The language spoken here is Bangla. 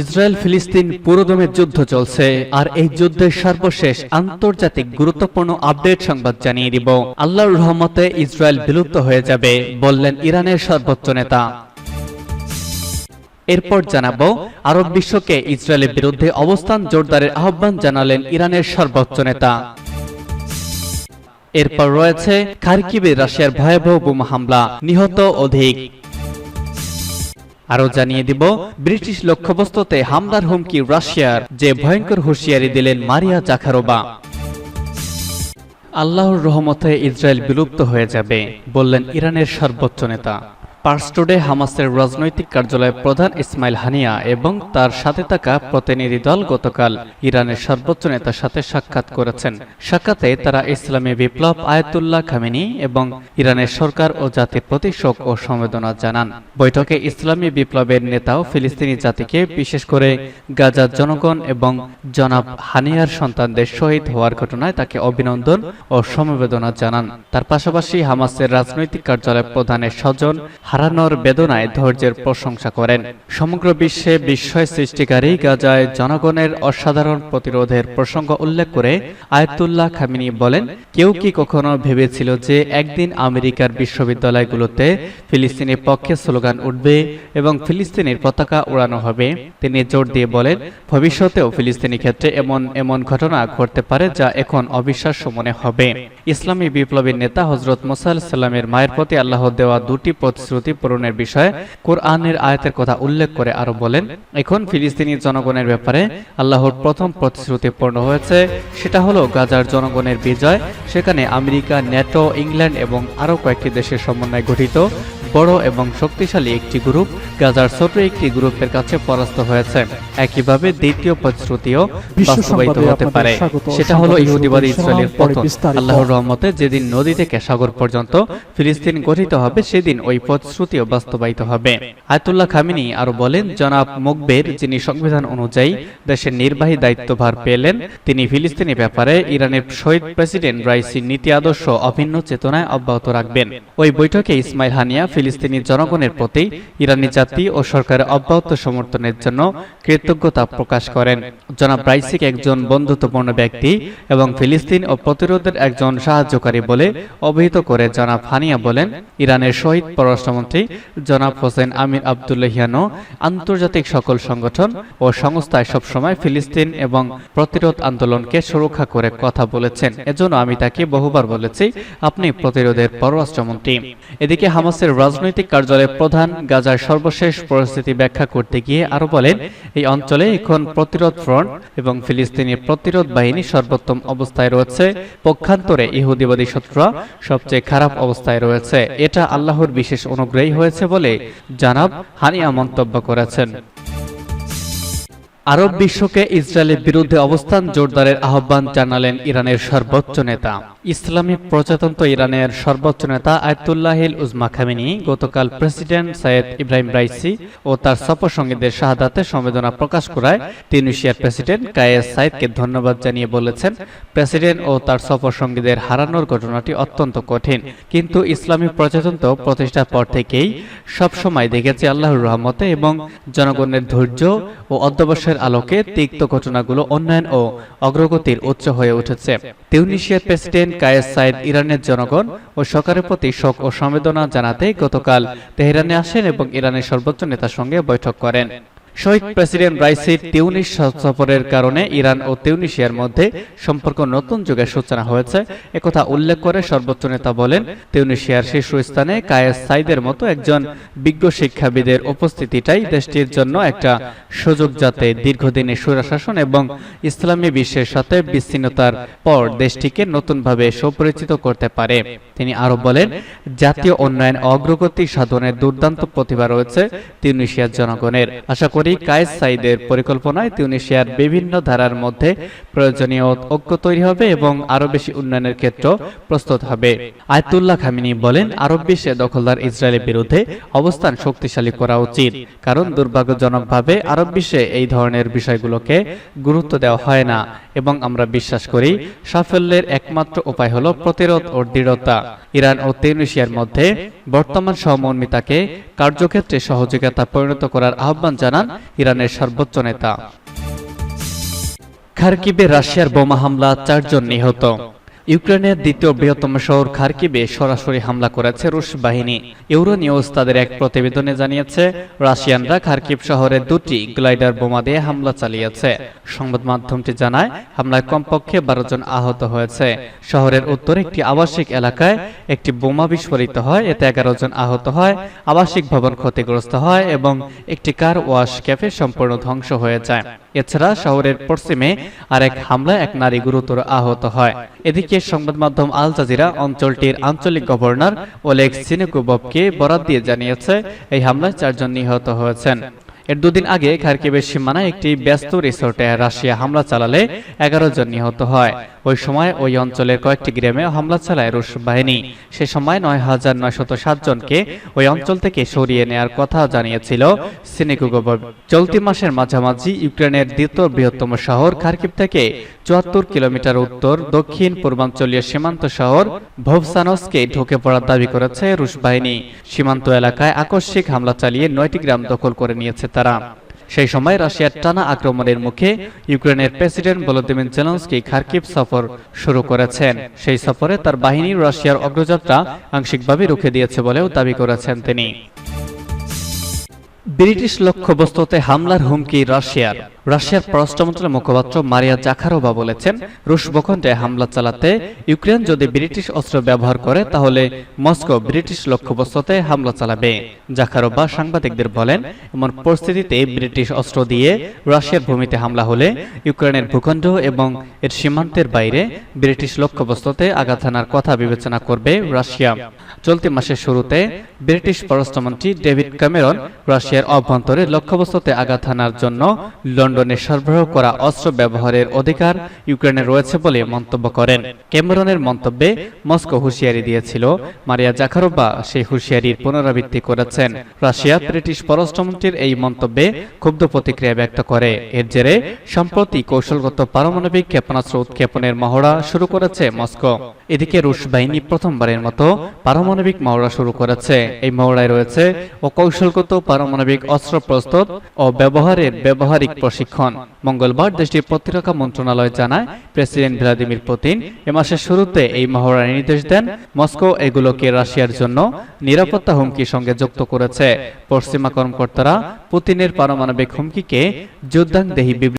ইসরায়েল ফিলিস্তিন পুরোদমে যুদ্ধ চলছে আর এই যুদ্ধের সর্বশেষ আন্তর্জাতিক গুরুত্বপূর্ণ আপডেট সংবাদ জানিয়ে দিব। আল্লাহর রহমতে ইসরায়েল বিলুপ্ত হয়ে যাবে, বললেন ইরানের সর্বোচ্চ নেতা। এরপর জানাব, আরব বিশ্বকে ইসরায়েলের বিরুদ্ধে অবস্থান জোরদারের আহ্বান জানালেন ইরানের সর্বোচ্চ নেতা। এরপর রয়েছে খারকিবে রাশিয়ার ভয়াবহ বোমা হামলা, নিহত অধিক। আরও জানিয়ে দিব, ব্রিটিশ লক্ষ্যবস্তুতে হামলার হুমকি রাশিয়ার, যে ভয়ঙ্কর হুঁশিয়ারি দিলেন মারিয়া জাখারোবা। আল্লাহর রহমতে ইসরায়েল বিলুপ্ত হয়ে যাবে, বললেন ইরানের সর্বোচ্চ নেতা। পার্সটুডে হামাসের রাজনৈতিক কার্যালয়ের প্রধান ইসমাইল হানিয়া এবং তার সাথে থাকা প্রতিনিধি দল গতকাল ইরানের সর্বোচ্চ নেতার সাথে সাক্ষাৎ করেছেন। সাক্ষাতে তারা ইসলামী বিপ্লব, আয়াতুল্লাহ খামিনি এবং ইরানের সরকার ও জাতির প্রতি শোক ও সমবেদনা জানান। বৈঠকে ইসলামী বিপ্লবের নেতাও ফিলিস্তিনি জাতিকে, বিশেষ করে গাজার জনগণ এবং জনাব হানিয়ার সন্তানদের শহীদ হওয়ার ঘটনায় তাকে অভিনন্দন ও সমবেদনা জানান। তার পাশাপাশি হামাসের রাজনৈতিক কার্যালয় প্রধানের স্বজন হারানোর বেদনায় ধৈর্যের প্রশংসা করেন। সমগ্র বিশ্বে বিস্ময় সৃষ্টিকারী গাজায় জনগণের অসাধারণ প্রতিরোধের প্রসঙ্গ উল্লেখ করে আয়াতুল্লাহ খামিনি বলেন কেউ কি কখনো ভেবেছিল যে একদিন আমেরিকার বিশ্ববিদ্যালয়গুলোতে ফিলিস্তিনের পক্ষে স্লোগান উঠবে এবং ফিলিস্তিনের পতাকা উড়ানো হবে। তিনি জোর দিয়ে বলেন ভবিষ্যতেও ফিলিস্তিনি ক্ষেত্রে এমন এমন ঘটনা ঘটতে পারে যা এখন অবিশ্বাস্য মনে হবে। ইসলামী বিপ্লবীর নেতা হজরত মুসা সাল্লামের মায়ের প্রতি আল্লাহ দেওয়া দুটি প্রতিশ্রুতি পূরণের বিষয়ে কোরআনের আয়াতের কথা উল্লেখ করে আরও বলেন, এখন ফিলিস্তিনি জনগণের ব্যাপারে আল্লাহর প্রথম প্রতিশ্রুতি পূর্ণ হয়েছে। সেটা হলো গাজার জনগণের বিজয়। সেখানে আমেরিকা নেটো ইংল্যান্ড এবং আরও কয়েকটি দেশের সমন্বয়ে গঠিত। বড় এবং শক্তিশালী একটি গ্রুপ গাজার ছোট একটি গ্রুপের কাছে পরাস্ত হয়েছে। একইভাবে দ্বিতীয় প্রতিশ্রুতিও বাস্তবায়িত হতে পারে। সেটা হলো ইহুদিবাদী ইসরায়েলের পতন। আল্লাহর রহমতে যেদিন নদী থেকে সাগর পর্যন্ত ফিলিস্তিন গঠিত হবে সেদিন ওই প্রতিশ্রুতিও বাস্তবায়িত হবে। আয়তুল্লাহ খামিনি আরও বলেন জনাব মুকবের যিনি সংবিধান অনুযায়ী দেশের নির্বাহী দায়িত্বভার পেলেন তিনি ফিলিস্তিনি ব্যাপারে ইরানের শহীদ প্রেসিডেন্ট রাইসির নীতি আদর্শ অভিন্ন চেতনায় অব্যাহত রাখবেন। ওই বৈঠকে ইসমাইল হানিয়া ফিলিস্তিনি জনগণের প্রতি ইরানি জাতি ও সরকারের অব্যাহত সমর্থনের জন্য কৃতজ্ঞতা প্রকাশ করেন। জনাব রাইসিক একজন বন্ধুত্বপূর্ণ ব্যক্তি এবং ফিলিস্তিন ও প্রতিরোধের একজন সাহায্যকারী বলে অভিহিত করে জনাব হানিয়া বলেন, ইরানের শহীদ পররাষ্ট্রমন্ত্রী জনাব হোসেন আমির আবদুল্লাহিয়ানো আন্তর্জাতিক সকল সংগঠন ও সংস্থায় সবসময় ফিলিস্তিন এবং প্রতিরোধ আন্দোলনকে সুরক্ষা করে কথা বলেছেন। এজন্য আমি তাকে বহুবার বলেছি, আপনি প্রতিরোধের পররাষ্ট্রমন্ত্রী। এদিকে হামাসের রাজনৈতিক কার্যালয়ের প্রধান গাজার সর্বশেষ পরিস্থিতি ব্যাখ্যা করতে গিয়ে আরও বলেন, এই অঞ্চলে এখন প্রতিরোধ ফ্রন্ট এবং ফিলিস্তিনি প্রতিরোধ বাহিনী সর্বোত্তম অবস্থায় রয়েছে। পক্ষান্তরে ইহুদিবাদী শত্রুরা সবচেয়ে খারাপ অবস্থায় রয়েছে। এটা আল্লাহর বিশেষ অনুগ্রহী হয়েছে বলে জানাব হানিয়া মন্তব্য করেছেন। আরব বিশ্বকে ইসরায়েলের বিরুদ্ধে অবস্থান জোরদারের আহ্বান জানালেন ইরানের সর্বোচ্চ নেতা। ইসলামী প্রজাতন্ত্র ইরানের সর্বোচ্চ নেতা আয়তুল্লাহিল উজমা খামিনি গতকাল প্রেসিডেন্ট সৈয়দ ইব্রাহিম রাইসি ও তার সফরসঙ্গীদের শাহাদাতে সমবেদনা প্রকাশ করায় তিনুশিয়ার প্রেসিডেন্ট কায়েস সাইদকে ধন্যবাদ জানিয়ে বলেছেন প্রেসিডেন্ট ও তার সফরসঙ্গীদের হারানোর ঘটনাটি অত্যন্ত কঠিন। কিন্তু ইসলামী প্রজাতন্ত্র প্রতিষ্ঠার পর থেকেই সবসময় দেখেছে আল্লাহর রহমতে এবং জনগণের ধৈর্য ও অধ্যবসায়ের আলোকে তিক্ত ঘটনাগুলো উন্নয়ন ও অগ্রগতির উচ্চ হয়ে উঠেছে। তিউনিশিয়ার প্রেসিডেন্ট কায়েস সাইদ ইরানের জনগণ ও সরকারের প্রতি শোক ও সমবেদনা জানাতে গতকাল তেহরানে আসেন এবং ইরানের সর্বোচ্চ নেতার সঙ্গে বৈঠক করেন। শহীদ প্রেসিডেন্ট রাইসির তিউনিস সফরের কারণে ইরান ও তিউনিশিয়ার মধ্যে সম্পর্ক নতুন যুগের সূচনা হয়েছে। একথা উল্লেখ করে সর্বোচ্চ নেতা বলেন তিউনিশিয়ার শীর্ষস্থানে কায়েস সাইদের মতো একজন বিজ্ঞ শিক্ষাবিদের উপস্থিতিটাই দেশটির জন্য একটা সুযোগ যাতে দীর্ঘদিনের সুরাশাসন এবং ইসলামী বিশ্বের সাথে বিচ্ছিন্নতার পর দেশটিকে নতুনভাবে সুপরিচিত করতে পারে। তিনি আরও বলেন, জাতীয় উন্নয়ন অগ্রগতি সাধনের দুর্দান্ত প্রতিভা রয়েছে তিউনিশিয়ার জনগণের। আশা করি করি কায়েস সাইদের পরিকল্পনায় তিউনিশিয়ার বিভিন্ন ধারার মধ্যে প্রয়োজনীয় ঐক্য তৈরি হবে এবং আরও বেশি উন্নয়নের ক্ষেত্র প্রস্তুত হবে। আয়তুল্লাহ খামিনি বলেন, আরব বিশ্বে দখলদার ইসরায়েলের বিরুদ্ধে অবস্থান শক্তিশালী করা উচিত, কারণ দুর্ভাগ্যজনকভাবে আরব বিশ্বে এই ধরনের বিষয়গুলোকে গুরুত্ব দেওয়া হয় না। এবং আমরা বিশ্বাস করি, সাফল্যের একমাত্র উপায় হলো প্রতিরোধ ও দৃঢ়তা। ইরান ও তিউনিশিয়ার মধ্যে বর্তমান সমন্বিতাকে কার্যক্ষেত্রে সহযোগিতা পরিণত করার আহ্বান জানান ইরানের সর্বোচ্চ নেতা। খারকিবে রাশিয়ার বোমা হামলা চারজন নিহত। ইউক্রেনের দ্বিতীয় বৃহত্তম শহর খারকিবে সরাসরি হামলা করেছে রুশ বাহিনী। ইউরো নিউজ তাদের এক প্রতিবেদনে জানিয়েছে, রাশিয়ানরা খারকিব শহরে দুটি গ্লাইডার বোমা দিয়ে হামলা চালিয়েছে। সংবাদ মাধ্যমটি জানায়, হামলায় কমপক্ষে বারো জন আহত হয়েছে। শহরের উত্তরে একটি আবাসিক এলাকায় একটি বোমা বিস্ফোরিত হয়, এতে এগারো জন আহত হয়, আবাসিক ভবন ক্ষতিগ্রস্ত হয় এবং একটি কার ওয়াশ ক্যাফে সম্পূর্ণ ধ্বংস হয়ে যায়। এছাড়া শহরের পশ্চিমে আরেক হামলায় এক নারী গুরুতর আহত হয়। এদিকে সংবাদ মাধ্যম আল জাজিরা অঞ্চলটির আঞ্চলিক গভর্নর ওলেক সিনেকুবকে বরাত দিয়ে জানিয়েছে, এই হামলায় চারজন নিহত হয়েছেন। এর দুদিন আগে খার্কিবের সীমানায় একটি ব্যস্ত রিসোর্টে রাশিয়া হামলা চালালে এগারো জন নিহত হয়। ওই সময় ওই অঞ্চলের কয়েকটি গ্রামে হামলা চালায় রুশ বাহিনী। সে সময় নয় হাজার নয়শত সাত জনকে ওই অঞ্চল থেকে সরিয়ে নেয়ার কথা জানিয়েছিল সিনেকুগোব চলতি মাসের মাঝামাঝি ইউক্রেনের দ্বিতীয় বৃহত্তম শহর খার্কিব থেকে চুয়াত্তর কিলোমিটার উত্তর, দক্ষিণ, পূর্বাঞ্চলীয় সীমান্ত শহর ভবসানসকে ঢুকে পড়ার দাবি করেছে রুশ বাহিনী। সীমান্ত এলাকায় আকস্মিক হামলা চালিয়ে নয়টি গ্রাম দখল করে নিয়েছে তারা। সেই সময় রাশিয়ার টানা আক্রমণের মুখে ইউক্রেনের প্রেসিডেন্ট ভলোদিমির জেলন্সকি খার্কিভ সফর শুরু করেছেন। সেই সফরে তার বাহিনী রাশিয়ার অগ্রযাত্রা আংশিকভাবে রুখে দিয়েছে বলেও দাবি করেছেন তিনি। ব্রিটিশ লক্ষ্যবস্তুতে হামলার হুমকি রাশিয়ার। রাশিয়ার পররাষ্ট্রমন্ত্রীর মুখপাত্র মারিয়া জাখারোভা বলেছেন রুশ ভূখণ্ডে হামলা চালাতে ইউক্রেন যদি ব্রিটিশ অস্ত্র ব্যবহার করে তাহলে মস্কো ব্রিটিশ লক্ষ্যবস্তুতে হামলা চালাবে। জাখারোভা সাংবাদিকদের বলেন এমন পরিস্থিতিতে ব্রিটিশ অস্ত্র দিয়ে রাশিয়ার ভূমিতে হামলা হলে ইউক্রেনের ভূখণ্ড এবং এর সীমান্তের বাইরে ব্রিটিশ লক্ষ্যবস্তুতে আঘাত হানার কথা বিবেচনা করবে রাশিয়া। চলতি মাসের শুরুতে ব্রিটিশ পররাষ্ট্রমন্ত্রী ডেভিড ক্যামেরন রাশিয়ার অভ্যন্তরে লক্ষ্যবস্তুতে আঘাত হানার জন্য লন্ডনে সরবরাহ করা অস্ত্র ব্যবহারের অধিকার ইউক্রেনের রয়েছে বলে মন্তব্য করেন। ক্যামেরনের মন্তব্যে মস্কো হুঁশিয়ারি দিয়েছিল। মারিয়া জাখারোবা সেই হুঁশিয়ারির পুনরাবৃত্তি করেছেন। রাশিয়া, ব্রিটিশ পররাষ্ট্রমন্ত্রীর এই মন্তব্যে ক্ষুব্ধ প্রতিক্রিয়া ব্যক্ত করে। এর জেরে সম্প্রতি কৌশলগত পারমাণবিক ক্ষেপণাস্ত্র উৎক্ষেপণের মহড়া শুরু করেছে মস্কো। এদিকে রুশ বাহিনী প্রথমবারের মতো পারমাণবিক মহড়া শুরু করেছে। এই মহড়ায় রয়েছে ও কৌশলগত পারমাণবিক অস্ত্র প্রস্তুত ও ব্যবহারের ব্যবহারিক প্রশিক্ষণ। মঙ্গলবার দেশটির প্রতিরক্ষা মন্ত্রণালয় জানায়, প্রেসিডেন্ট ভ্লাদিমির পুতিন এ মাসের শুরুতে এই মহড়ার নির্দেশ দেন মস্কো এগুলোকে রাশিয়ার জন্য নিরাপত্তা হুমকির সঙ্গে যুক্ত করেছে। পশ্চিমা কর্মকর্তারা পুতিনের পারমাণবিক হুমকিকে যুদ্ধাংদেহী